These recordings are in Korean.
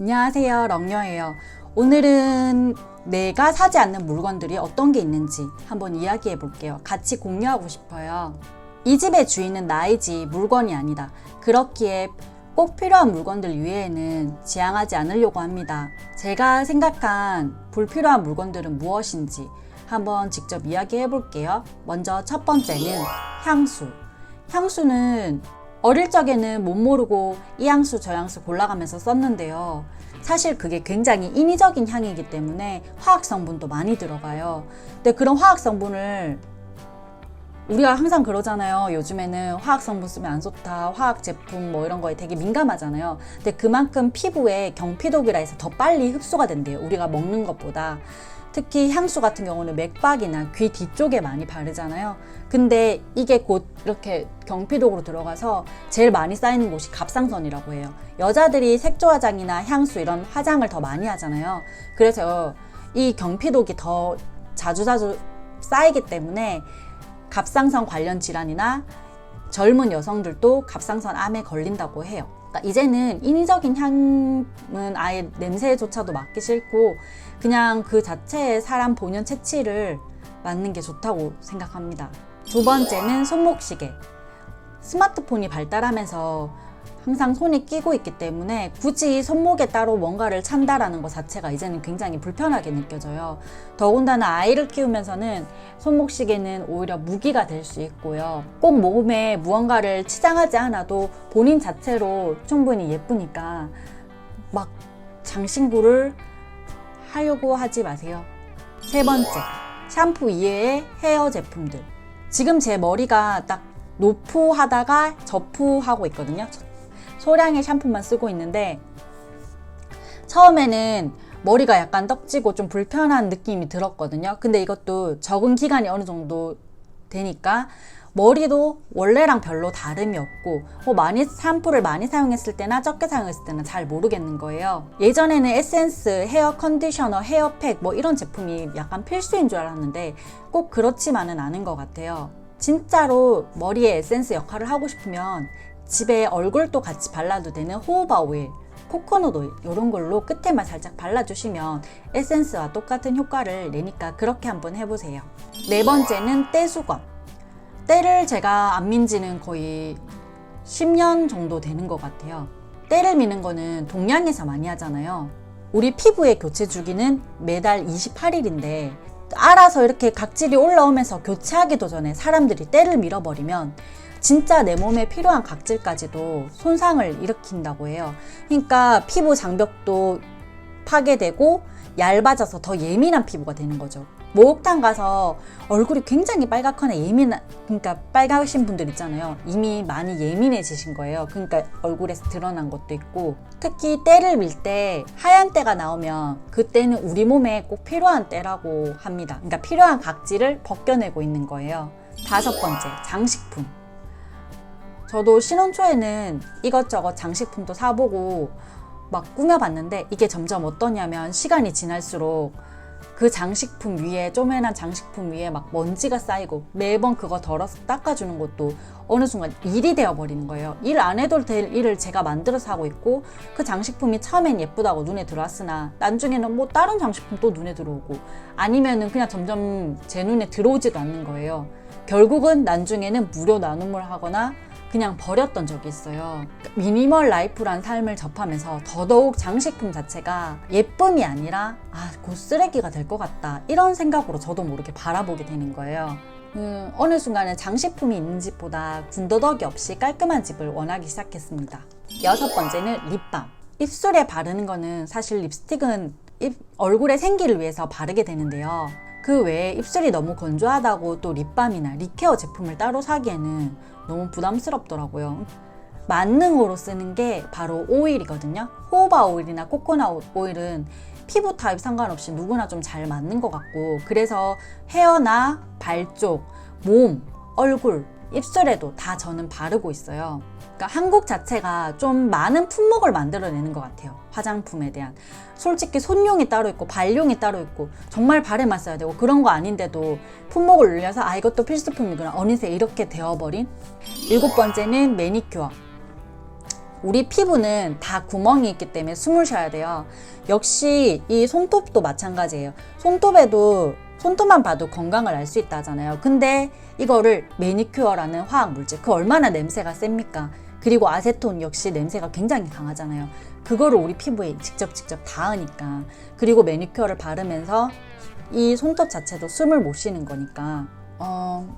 안녕하세요. 렁녀예요. 오늘은 내가 사지 않는 물건들이 어떤 게 있는지 한번 이야기해 볼게요. 같이 공유하고 싶어요. 이 집의 주인은 나이지 물건이 아니다. 그렇기에 꼭 필요한 물건들 위에는 지양하지 않으려고 합니다. 제가 생각한 불필요한 물건들은 무엇인지 한번 직접 이야기해 볼게요. 먼저 첫 번째는 향수. 향수는 어릴 적에는 못 모르고 이 향수 저 향수 골라가면서 썼는데요. 사실 그게 굉장히 인위적인 향이기 때문에 화학 성분도 많이 들어가요. 근데 그런 화학 성분을 우리가 항상 그러잖아요. 요즘에는 화학 성분 쓰면 안 좋다. 화학 제품 뭐 이런 거에 되게 민감하잖아요. 근데 그만큼 피부에 경피독이라 해서 더 빨리 흡수가 된대요. 우리가 먹는 것보다. 특히 향수 같은 경우는 맥박이나 귀 뒤쪽에 많이 바르잖아요. 근데 이게 곧 이렇게 경피독으로 들어가서 제일 많이 쌓이는 곳이 갑상선이라고 해요. 여자들이 색조 화장이나 향수 이런 화장을 더 많이 하잖아요. 그래서 이 경피독이 더 자주자주 쌓이기 때문에 갑상선 관련 질환이나 젊은 여성들도 갑상선 암에 걸린다고 해요. 그러니까 이제는 인위적인 향은 아예 냄새조차도 맡기 싫고 그냥 그 자체의 사람 본연 채취를 맡는 게 좋다고 생각합니다. 두 번째는 손목시계. 스마트폰이 발달하면서 항상 손에 끼고 있기 때문에 굳이 손목에 따로 뭔가를 찬다라는 것 자체가 이제는 굉장히 불편하게 느껴져요. 더군다나 아이를 키우면서는 손목 시계는 오히려 무기가 될 수 있고요. 꼭 몸에 무언가를 치장하지 않아도 본인 자체로 충분히 예쁘니까 막 장신구를 하려고 하지 마세요. 세 번째, 샴푸 이외의 헤어 제품들. 지금 제 머리가 딱 노프하다가 저프하고 있거든요. 소량의 샴푸만 쓰고 있는데 처음에는 머리가 약간 떡지고 좀 불편한 느낌이 들었거든요. 근데 이것도 적응 기간이 어느 정도 되니까 머리도 원래랑 별로 다름이 없고 뭐 많이 샴푸를 많이 사용했을 때나 적게 사용했을 때는 잘 모르겠는 거예요. 예전에는 에센스, 헤어 컨디셔너, 헤어팩 뭐 이런 제품이 약간 필수인 줄 알았는데 꼭 그렇지만은 않은 것 같아요. 진짜로 머리에 에센스 역할을 하고 싶으면 집에 얼굴도 같이 발라도 되는 호호바 오일, 코코넛 오일 이런 걸로 끝에만 살짝 발라주시면 에센스와 똑같은 효과를 내니까 그렇게 한번 해보세요. 네 번째는 떼수건. 때를 제가 안 민지는 거의 10년 정도 되는 것 같아요. 때를 미는 거는 동양에서 많이 하잖아요. 우리 피부의 교체 주기는 매달 28일인데 알아서 이렇게 각질이 올라오면서 교체하기도 전에 사람들이 때를 밀어버리면 진짜 내 몸에 필요한 각질까지도 손상을 일으킨다고 해요. 그러니까 피부 장벽도 파괴되고 얇아져서 더 예민한 피부가 되는 거죠. 목욕탕 가서 얼굴이 굉장히 빨갛거나 예민한 그러니까 빨가신 분들 있잖아요. 이미 많이 예민해지신 거예요. 그러니까 얼굴에서 드러난 것도 있고 특히 때를 밀 때 하얀 때가 나오면 그때는 우리 몸에 꼭 필요한 때라고 합니다. 그러니까 필요한 각질을 벗겨내고 있는 거예요. 다섯 번째, 장식품. 저도 신혼 초에는 이것저것 장식품도 사보고 막 꾸며봤는데 이게 점점 어떠냐면 시간이 지날수록 그 장식품 위에 쪼매난 장식품 위에 막 먼지가 쌓이고 매번 그거 덜어서 닦아주는 것도 어느 순간 일이 되어버리는 거예요. 일 안 해도 될 일을 제가 만들어서 하고 있고 그 장식품이 처음엔 예쁘다고 눈에 들어왔으나 나중에는 뭐 다른 장식품 또 눈에 들어오고 아니면은 그냥 점점 제 눈에 들어오지도 않는 거예요. 결국은 나중에는 무료 나눔을 하거나 그냥 버렸던 적이 있어요. 미니멀 라이프란 삶을 접하면서 더더욱 장식품 자체가 예쁨이 아니라 아, 곧 쓰레기가 될 것 같다. 이런 생각으로 저도 모르게 바라보게 되는 거예요. 음, 어느 순간에 장식품이 있는 집보다 군더더기 없이 깔끔한 집을 원하기 시작했습니다. 여섯 번째는 립밤. 입술에 바르는 거는 사실 립스틱은 입, 얼굴의 생기를 위해서 바르게 되는데요. 그 외에 입술이 너무 건조하다고 또 립밤이나 립케어 제품을 따로 사기에는 너무 부담스럽더라고요. 만능으로 쓰는 게 바로 오일이거든요. 호호바 오일이나 코코넛 오일은 피부 타입 상관없이 누구나 좀 잘 맞는 것 같고 그래서 헤어나 발 쪽, 몸, 얼굴, 입술에도 다 저는 바르고 있어요. 그러니까 한국 자체가 좀 많은 품목을 만들어내는 것 같아요. 화장품에 대한. 솔직히 손용이 따로 있고 발용이 따로 있고 정말 발에만 써야 되고 그런 거 아닌데도 품목을 늘려서 아 이것도 필수품이구나 어느새 이렇게 되어버린 일곱 번째는 매니큐어. 우리 피부는 다 구멍이 있기 때문에 숨을 쉬어야 돼요. 역시 이 손톱도 마찬가지예요. 손톱에도 손톱만 봐도 건강을 알 수 있다잖아요. 근데 이거를 매니큐어라는 화학 물질, 그 얼마나 냄새가 셉니까? 그리고 아세톤 역시 냄새가 굉장히 강하잖아요. 그거를 우리 피부에 직접 직접 닿으니까. 그리고 매니큐어를 바르면서 이 손톱 자체도 숨을 못 쉬는 거니까. 어,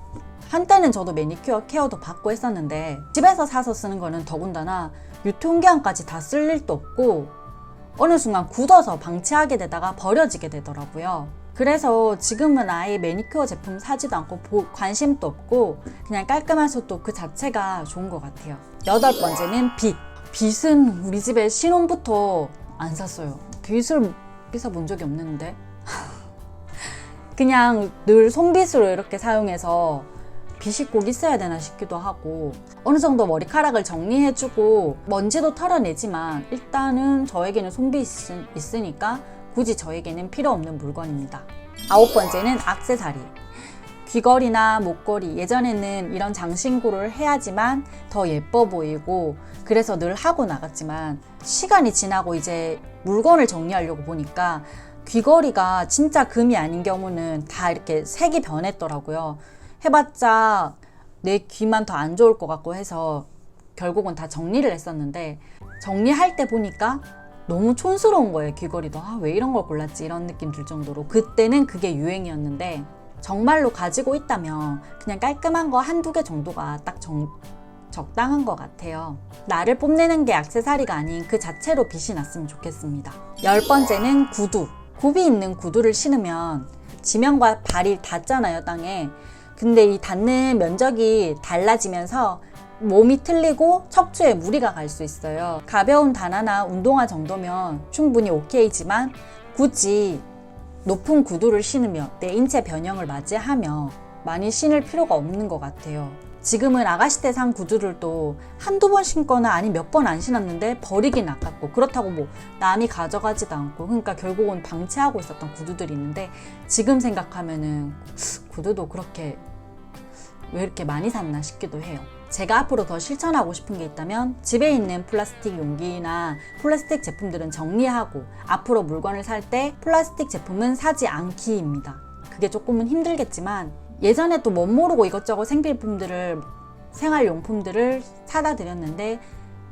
한때는 저도 매니큐어 케어도 받고 했었는데 집에서 사서 쓰는 거는 더군다나 유통기한까지 다 쓸 일도 없고 어느 순간 굳어서 방치하게 되다가 버려지게 되더라고요. 그래서 지금은 아예 매니큐어 제품 사지도 않고 보- 관심도 없고 그냥 깔끔한 소독 그 자체가 좋은 것 같아요. 여덟 번째는 빗. 빗은 우리 집에 신혼부터 안 샀어요. 빗을 빗어 본 적이 없는데. 그냥 늘 손빗으로 이렇게 사용해서 빗이 꼭 있어야 되나 싶기도 하고 어느 정도 머리카락을 정리해주고 먼지도 털어내지만 일단은 저에게는 손빗이 있- 있으니까 굳이 저에게는 필요 없는 물건입니다. 아홉 번째는 악세사리. 귀걸이나 목걸이 예전에는 이런 장신구를 해야지만 더 예뻐 보이고 그래서 늘 하고 나갔지만 시간이 지나고 이제 물건을 정리하려고 보니까 귀걸이가 진짜 금이 아닌 경우는 다 이렇게 색이 변했더라고요. 해봤자 내 귀만 더 안 좋을 것 같고 해서 결국은 다 정리를 했었는데 정리할 때 보니까 너무 촌스러운 거예요 귀걸이도. 아 왜 이런 걸 골랐지? 이런 느낌 들 정도로. 그때는 그게 유행이었는데 정말로 가지고 있다면 그냥 깔끔한 거 한두 개 정도가 딱 정, 적당한 것 같아요. 나를 뽐내는 게 액세서리가 아닌 그 자체로 빛이 났으면 좋겠습니다. 열 번째는 구두. 굽이 있는 구두를 신으면 지면과 발이 닿잖아요 땅에. 근데 이 닿는 면적이 달라지면서 몸이 틀리고 척추에 무리가 갈 수 있어요. 가벼운 단화나 운동화 정도면 충분히 오케이지만 굳이 높은 구두를 신으며 내 인체 변형을 맞이하며 많이 신을 필요가 없는 것 같아요. 지금은 아가씨 때 산 구두를 또 한두 번 신거나 아니 몇 번 안 신었는데 버리긴 아깝고 그렇다고 뭐 남이 가져가지도 않고 그러니까 결국은 방치하고 있었던 구두들이 있는데 지금 생각하면은 구두도 그렇게 왜 이렇게 많이 샀나 싶기도 해요. 제가 앞으로 더 실천하고 싶은 게 있다면 집에 있는 플라스틱 용기나 플라스틱 제품들은 정리하고 앞으로 물건을 살 때 플라스틱 제품은 사지 않기입니다. 그게 조금은 힘들겠지만 예전에 또 못 모르고 이것저것 생필품들을 생활용품들을 사다 드렸는데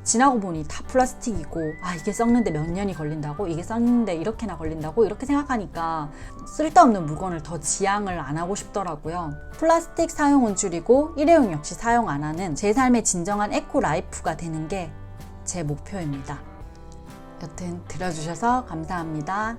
지나고 보니 다 플라스틱이고 아 이게 썩는데 몇 년이 걸린다고? 이게 썩는데 이렇게나 걸린다고? 이렇게 생각하니까 쓸데없는 물건을 더 지양을 안 하고 싶더라고요. 플라스틱 사용은 줄이고 일회용 역시 사용 안 하는 제 삶의 진정한 에코 라이프가 되는 게 제 목표입니다. 여튼 들어주셔서 감사합니다